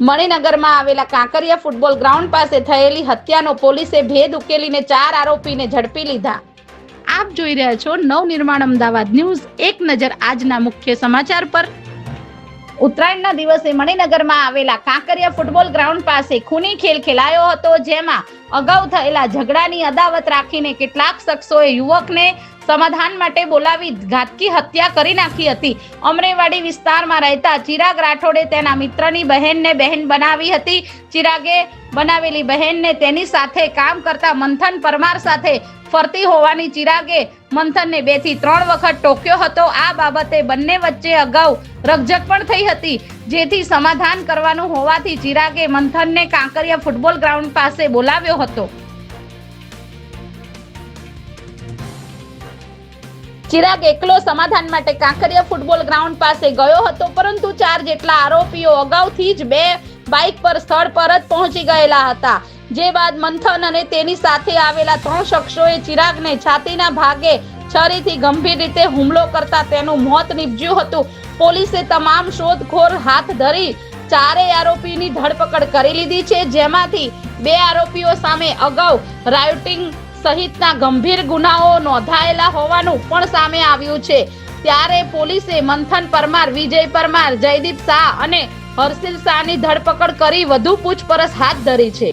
મણિનગરમાં આવેલા Kankaria football ground પાસે થયેલી હત્યાનો પોલીસે ભેદ ઉકેલીને ચાર આરોપીને ઝડપી લીધા. આપ જોઈ રહ્યા છો નવનિર્માણ અમદાવાદ ન્યૂઝ. એક નજર આજના મુખ્ય સમાચાર પર. ઉત્તરાયણના દિવસે મણિનગરમાં આવેલા કાંકરિયા ફૂટબોલ ગ્રાઉન્ડ પાસે ખૂની ખેલ ખેલાયો હતો, જેમાં અગાઉ થયેલા ઝઘડાની અદાવત રાખીને કેટલાક શખ્સોએ યુવકને સમાધાન માટે બોલાવી ઘાતકી હત્યા કરી નાખી હતી. અમરેવાડી વિસ્તારમાં રહેતા ચિરાગ રાઠોડે તેના મિત્રની બહેનને બહેન બનાવી હતી. ચિરાગે બનાવેલી બહેનને તેની સાથે કામ કરતા મંથન પરમાર સાથે ફરતી હોવાની ચિરાગે મંથનને બેથી ત્રણ વખત ટોક્યો હતો. આ બાબતે બંને વચ્ચે અગાઉ રકઝક પણ થઈ હતી. જેથી સમાધાન કરવાનું હોવાથી ચિરાગે મંથનને કાંકરિયા ફૂટબોલ ગ્રાઉન્ડ પાસે બોલાવ્યો હતો. ચિરાગ એકલો સમાધાન માટે કાંકરિયા ફૂટબોલ ગ્રાઉન્ડ પાસે ગયો હતો, પરંતુ ચાર જેટલા આરોપીઓ અગાઉથી જ બે બાઇક પર સ્થળ પર જ પહોંચી ગયેલા હતા. જે બાદ મંથન અને તેની સાથે આવેલા ત્રણ શખ્સોએ ચિરાગને છાતીના ભાગે છરીથી ગંભીર રીતે હુમલો કરતા તેનું મોત નીપજ્યું હતું. પોલીસે તમામ શોધખોળ હાથ ધરી ચારેય આરોપીની ધરપકડ કરી લીધી છે, જેમાંથી બે આરોપીઓ સામે અગાઉ રાયોટિંગ સહિતના ગંભીર ગુનાઓ નોંધાયેલા હોવાનું પણ સામે આવ્યું છે. ત્યારે પોલીસે મંથન પરમાર, વિજય પરમાર, જયદીપ શાહ અને હર્ષિલ શાહની ધરપકડ કરી વધુ પૂછપરછ હાથ ધરી છે.